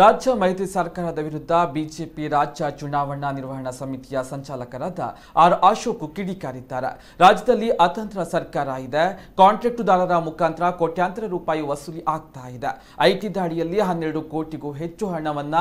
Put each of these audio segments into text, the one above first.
ರಾಜ್ಯ ಮೈತ್ರಿ ಸರ್ಕಾರದ ವಿರುದ್ಧ ಬಿಜೆಪಿ ರಾಜ್ಯ ಚುನಾವಣಾ ನಿರ್ವಹಣಾ ಸಮಿತಿಯ ಸಂಚಾಲಕರಾದ ಆರ್ ಅಶೋಕ್ ಕಿಡಿಕಾರಿದ್ದಾರೆ. ರಾಜ್ಯದಲ್ಲಿ ಅತಂತ್ರ ಸರ್ಕಾರ ಇದೆ. ಕಾಂಟ್ರಾಕ್ಟುದಾರರ ಮುಖಾಂತರ ಕೋಟ್ಯಾಂತರ ರೂಪಾಯಿ ವಸೂಲಿ ಆಗ್ತಾ ಇದೆ. ಐಟಿ ದಾಳಿಯಲ್ಲಿ ಹನ್ನೆರಡು ಕೋಟಿಗೂ ಹೆಚ್ಚು ಹಣವನ್ನ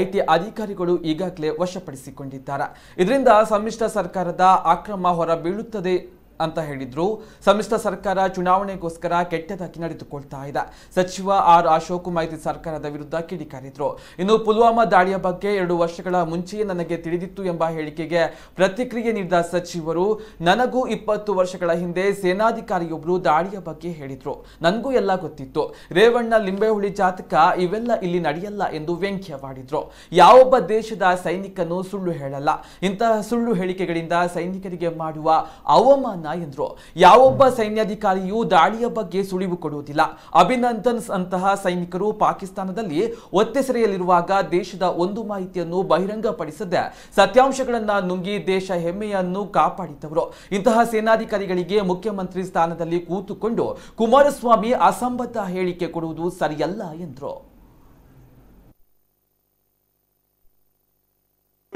ಐಟಿ ಅಧಿಕಾರಿಗಳು ಈಗಾಗಲೇ ವಶಪಡಿಸಿಕೊಂಡಿದ್ದಾರೆ. ಇದರಿಂದ ಸಮ್ಮಿಶ್ರ ಸರ್ಕಾರದ ಅಕ್ರಮ ಹೊರ ಬೀಳುತ್ತದೆ ಅಂತ ಹೇಳಿದ್ರು. ಸಮ್ಮಿಶ್ರ ಸರ್ಕಾರ ಚುನಾವಣೆಗೋಸ್ಕರ ಕೆಟ್ಟದಾಗಿ ನಡೆದುಕೊಳ್ತಾ ಇದೆ. ಸಚಿವ ಆರ್ ಅಶೋಕ್ ಮೈತ್ರಿ ಸರ್ಕಾರದ ವಿರುದ್ಧ ಕಿಡಿಕಾರಿದ್ರು. ಇನ್ನು ಪುಲ್ವಾಮಾ ದಾಳಿಯ ಬಗ್ಗೆ ಎರಡು ವರ್ಷಗಳ ಮುಂಚೆಯೇ ನನಗೆ ತಿಳಿದಿತ್ತು ಎಂಬ ಹೇಳಿಕೆಗೆ ಪ್ರತಿಕ್ರಿಯೆ ನೀಡಿದ ಸಚಿವರು, ನನಗೂ ಇಪ್ಪತ್ತು ವರ್ಷಗಳ ಹಿಂದೆ ಸೇನಾಧಿಕಾರಿಯೊಬ್ಬರು ದಾಳಿಯ ಬಗ್ಗೆ ಹೇಳಿದ್ರು. ನನಗೂ ಎಲ್ಲ ಗೊತ್ತಿತ್ತು. ರೇವಣ್ಣ ಲಿಂಬೆಹುಳಿ ಜಾತಕ ಇವೆಲ್ಲ ಇಲ್ಲಿ ನಡೆಯಲ್ಲ ಎಂದು ವ್ಯಂಗ್ಯವಾಡಿದ್ರು. ಯಾವೊಬ್ಬ ದೇಶದ ಸೈನಿಕನು ಸುಳ್ಳು ಹೇಳಲ್ಲ. ಇಂತಹ ಸುಳ್ಳು ಹೇಳಿಕೆಗಳಿಂದ ಸೈನಿಕರಿಗೆ ಮಾಡುವ ಅವಮಾನ ಎಂದ್ರು ಯಾವೊಬ್ಬ ಸೈನ್ಯಾಧಿಕಾರಿಯೂ ದಾಳಿಯ ಬಗ್ಗೆ ಸುಳಿವು ಕೊಡುವುದಿಲ್ಲ. ಅಭಿನಂದನ್ ಅಂತಹ ಸೈನಿಕರು ಪಾಕಿಸ್ತಾನದಲ್ಲಿ ಒತ್ತೆಸೆರೆಯಲ್ಲಿರುವಾಗ ದೇಶದ ಒಂದು ಮಾಹಿತಿಯನ್ನು ಬಹಿರಂಗಪಡಿಸದೆ ಸತ್ಯಾಂಶಗಳನ್ನ ನುಂಗಿ ದೇಶ ಹೆಮ್ಮೆಯನ್ನು ಕಾಪಾಡಿದವರು. ಇಂತಹ ಸೇನಾಧಿಕಾರಿಗಳಿಗೆ ಮುಖ್ಯಮಂತ್ರಿ ಸ್ಥಾನದಲ್ಲಿ ಕೂತುಕೊಂಡು ಕುಮಾರಸ್ವಾಮಿ ಅಸಂಬದ್ಧ ಹೇಳಿಕೆ ಕೊಡುವುದು ಸರಿಯಲ್ಲ ಎಂದರು.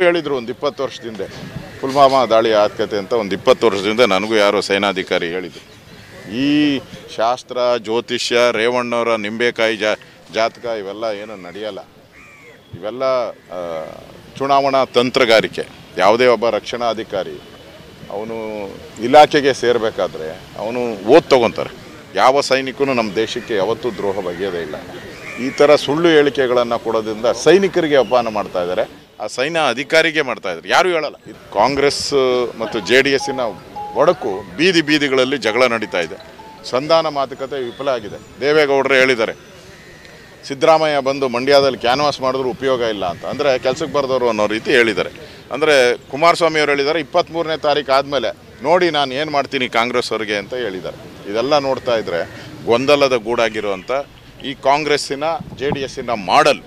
ಹೇಳಿದ್ರು ಒಂದು ಇಪ್ಪತ್ತು ವರ್ಷದಿಂದ ಪುಲ್ವಾಮಾ ದಾಳಿ ಆತ್ಕತೆ ಅಂತ ಒಂದು ಇಪ್ಪತ್ತು ವರ್ಷದಿಂದ ನನಗೂ ಯಾರೋ ಸೇನಾಧಿಕಾರಿ ಹೇಳಿದರು. ಈ ಶಾಸ್ತ್ರ, ಜ್ಯೋತಿಷ್ಯ, ರೇವಣ್ಣವರ ನಿಂಬೆಕಾಯಿ ಜಾ, ಜಾತಕ ಇವೆಲ್ಲ ಏನು ನಡೆಯಲ್ಲ. ಇವೆಲ್ಲ ಚುನಾವಣಾ ತಂತ್ರಗಾರಿಕೆ, ಯಾವುದೇ ಒಬ್ಬ ರಕ್ಷಣಾಧಿಕಾರಿ, ಅವನು ಇಲಾಖೆಗೆ ಸೇರಬೇಕಾದ್ರೆ ಅವನು ಓದ್ ತಗೊತಾರೆ. ಯಾವ ಸೈನಿಕನು ನಮ್ಮ ದೇಶಕ್ಕೆ ಯಾವತ್ತೂ ದ್ರೋಹ ಬಗೆಯೋದೇ ಇಲ್ಲ. ಈ ಥರ ಸುಳ್ಳು ಹೇಳಿಕೆಗಳನ್ನು ಕೊಡೋದ್ರಿಂದ ಸೈನಿಕರಿಗೆ ಅಪಮಾನ ಮಾಡ್ತಾ ಇದ್ದಾರೆ. ಆ ಸೈನ್ಯ ಅಧಿಕಾರಿಗೆ ಮಾಡ್ತಾ ಇದ್ರು. ಯಾರು ಹೇಳಲ್ಲ. ಕಾಂಗ್ರೆಸ್ ಮತ್ತು ಜೆ ಡಿ ಎಸ್ಸಿನ ಒಡಕು ಬೀದಿ ಬೀದಿಗಳಲ್ಲಿ ಜಗಳ ನಡೀತಾ ಇದೆ. ಸಂಧಾನ ಮಾತುಕತೆ ವಿಫಲ ಆಗಿದೆ. ದೇವೇಗೌಡರು ಹೇಳಿದ್ದಾರೆ, ಸಿದ್ದರಾಮಯ್ಯ ಬಂದು ಮಂಡ್ಯದಲ್ಲಿ ಕ್ಯಾನ್ವಾಸ್ ಮಾಡಿದ್ರು ಉಪಯೋಗ ಇಲ್ಲ ಅಂತ. ಅಂದರೆ ಕೆಲಸಕ್ಕೆ ಬರೆದವರು ಅನ್ನೋ ರೀತಿ ಹೇಳಿದ್ದಾರೆ. ಅಂದರೆ ಕುಮಾರಸ್ವಾಮಿ ಅವರು ಹೇಳಿದ್ದಾರೆ ಇಪ್ಪತ್ತ್ಮೂರನೇ ತಾರೀಕು ಆದಮೇಲೆ ನೋಡಿ ನಾನು ಏನು ಮಾಡ್ತೀನಿ ಕಾಂಗ್ರೆಸ್ ಅವ್ರಿಗೆ ಅಂತ ಹೇಳಿದ್ದಾರೆ. ಇದೆಲ್ಲ ನೋಡ್ತಾ ಇದ್ದರೆ ಗೊಂದಲದ ಗೂಡಾಗಿರುವಂಥ ಈ ಕಾಂಗ್ರೆಸ್ಸಿನ, ಜೆ ಡಿ ಎಸ್ಸಿನ ಮಾಡಲ್